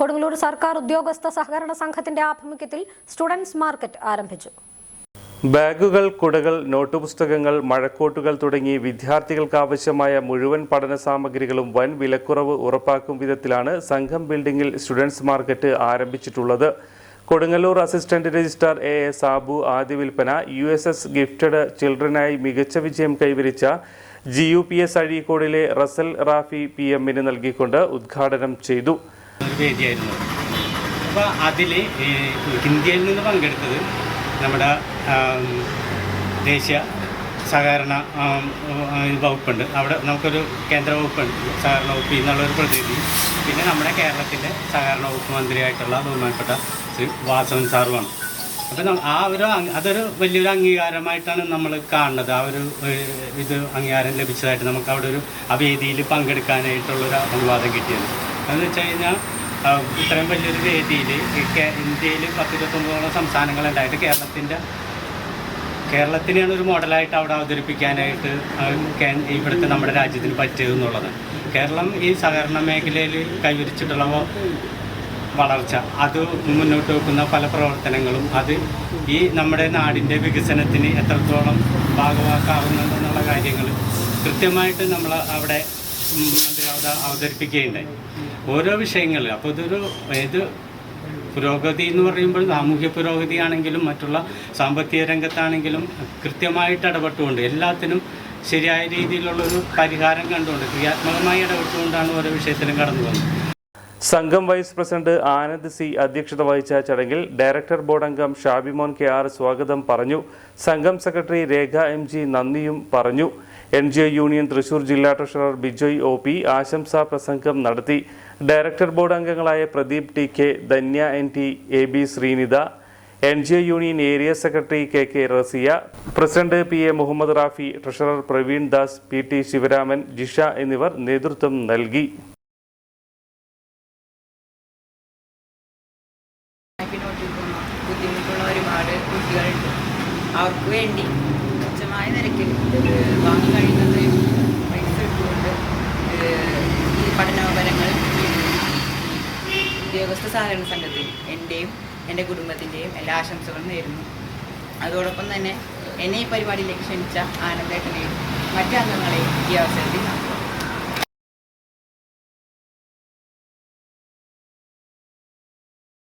Kodungallur സർക്കാർ ഉദ്യോഗസ്ഥ സഹകരണ സംഘത്തിന്റെ ആഭിമുഖ്യത്തിൽ സ്റ്റുഡൻസ് മാർക്കറ്റ് ആരംഭിച്ചു. ബാഗുകൾ കുടകൾ നോട്ട് പുസ്തകങ്ങൾ മഴക്കോട്ടുകൾ തുടങ്ങി വിദ്യാർത്ഥികൾക്ക് ആവശ്യമായ മുഴുവൻ പഠന സാമഗ്രികളും വൻ വിലക്കുറവ് ഉറപ്പാക്കും വിധത്തിലാണ് സംഘം ബിൽഡിംഗിൽ students market ആരംഭിച്ചിട്ടുള്ളത്. Kodungallur assistant registrar A A Sabu ആദ്യ വിൽപ്പന യു എസ് എസ് ഗിഫ്റ്റഡ് ചിൽഡ്രനായി മികച്ച വിജയം കൈവരിച്ച ജി യു പി എസ് അഴീക്കോടിലെ റസൽ റാഫി പി എമ്മിന് നൽകിക്കൊണ്ട് ഉദ്ഘാടനം ചെയ്തു. വേദിയായിരുന്നു അപ്പോൾ അതിൽ ഇന്ത്യയിൽ നിന്ന് പങ്കെടുത്തത് നമ്മുടെ ദേശീയ സഹകരണ വകുപ്പുണ്ട്. അവിടെ നമുക്കൊരു കേന്ദ്ര വകുപ്പുണ്ട്. സഹകരണ വകുപ്പ് എന്നുള്ളൊരു പ്രതിനിധി. പിന്നെ നമ്മുടെ കേരളത്തിന്റെ സഹകരണ വകുപ്പ് മന്ത്രിയായിട്ടുള്ള ബഹുമാനപ്പെട്ട ശ്രീ വാസവൻ സാറുമാണ്. അപ്പോൾ ആ ഒരു അതൊരു വലിയൊരു അംഗീകാരമായിട്ടാണ് നമ്മൾ കാണുന്നത്. ആ ഒരു ഇത് അംഗീകാരം ലഭിച്ചതായിട്ട് നമുക്ക് അവിടെ ഒരു ആ വേദിയിൽ പങ്കെടുക്കാനായിട്ടുള്ളൊരു അനുവാദം കിട്ടിയത്. എന്ന് വെച്ച് കഴിഞ്ഞാൽ ഇത്രയും വലിയൊരു വേദിയിൽ ഇന്ത്യയിൽ പത്തിരുപത്തൊമ്പതോളം സംസ്ഥാനങ്ങളുണ്ടായിട്ട് കേരളത്തിന്റെ കേരളത്തിനെയാണ് ഒരു മോഡലായിട്ട് അവിടെ അവതരിപ്പിക്കാനായിട്ട് ഇവിടുത്തെ നമ്മുടെ രാജ്യത്തിന് പറ്റിയത് എന്നുള്ളത്. കേരളം ഈ സഹകരണ മേഖലയിൽ കൈവരിച്ചിട്ടുള്ള വളർച്ച അത് മുന്നോട്ട് വെക്കുന്ന പല പ്രവർത്തനങ്ങളും അത് ഈ നമ്മുടെ നാടിന്റെ വികസനത്തിന് എത്രത്തോളം ഭാഗമാക്കാവുന്നുണ്ടെന്നുള്ള കാര്യങ്ങൾ കൃത്യമായിട്ട് നമ്മൾ അവിടെ മന്ത്രി അവതരിപ്പിക്കുകയുണ്ടായി. ഓരോ വിഷയങ്ങളിൽ അപ്പോൾ ഇതൊരു ഏത് പുരോഗതി എന്ന് പറയുമ്പോൾ സാമൂഹ്യ പുരോഗതിയാണെങ്കിലും മറ്റുള്ള സാമ്പത്തിക രംഗത്താണെങ്കിലും കൃത്യമായിട്ട് ഇടപെട്ടുകൊണ്ട് എല്ലാത്തിനും ശരിയായ രീതിയിലുള്ളൊരു പരിഹാരം കണ്ടുകൊണ്ട് ക്രിയാത്മകമായി ഇടപെട്ടുകൊണ്ടാണ് ഓരോ വിഷയത്തിലും കടന്നു പോകുന്നത്. സംഘം വൈസ് പ്രസിഡന്റ് ആനന്ദ് സി അധ്യക്ഷത വഹിച്ച ചടങ്ങിൽ ഡയറക്ടർ ബോർഡ് അംഗം ഷാബിമോൻ കെ ആർ സ്വാഗതം പറഞ്ഞു. സംഘം സെക്രട്ടറി രേഖ എം ജി നന്ദിയും പറഞ്ഞു. N G O union Thrissur ജില്ലാ ട്രഷറർ ബിജോയ് ഒ പി ആശംസാ പ്രസംഗം നടത്തി. ഡയറക്ടർ ബോർഡ് അംഗങ്ങളായ Pradeep T K Dhanya N T A B Sreenitha N G O union area secretary K K Rasiya president P A Muhammad Rafi treasurer Praveen Das P T Sivaraman Jisha എന്നിവർ നേതൃത്വം നൽകി. ബുദ്ധിമുട്ടുള്ള ഒരുപാട് കുട്ടികളുണ്ട്. അവർക്ക് വേണ്ടി തുച്ഛമായ നിരക്കിൽ വാങ്ങാൻ കഴിയുന്നത്രയും പൈസ ഇട്ടുകൊണ്ട് ഈ പഠനോപരങ്ങൾ ഉദ്യോഗസ്ഥ സഹകരണ സംഘത്തിൽ എന്റെയും എന്റെ കുടുംബത്തിന്റെയും എല്ലാ ആശംസകളും നേരുന്നു. അതോടൊപ്പം തന്നെ എന്നെ ഈ പരിപാടിയിലേക്ക് ക്ഷണിച്ച ആനന്ദേട്ടനെയും മറ്റു അംഗങ്ങളെയും ഈ അവസരത്തിൽ നന്ദി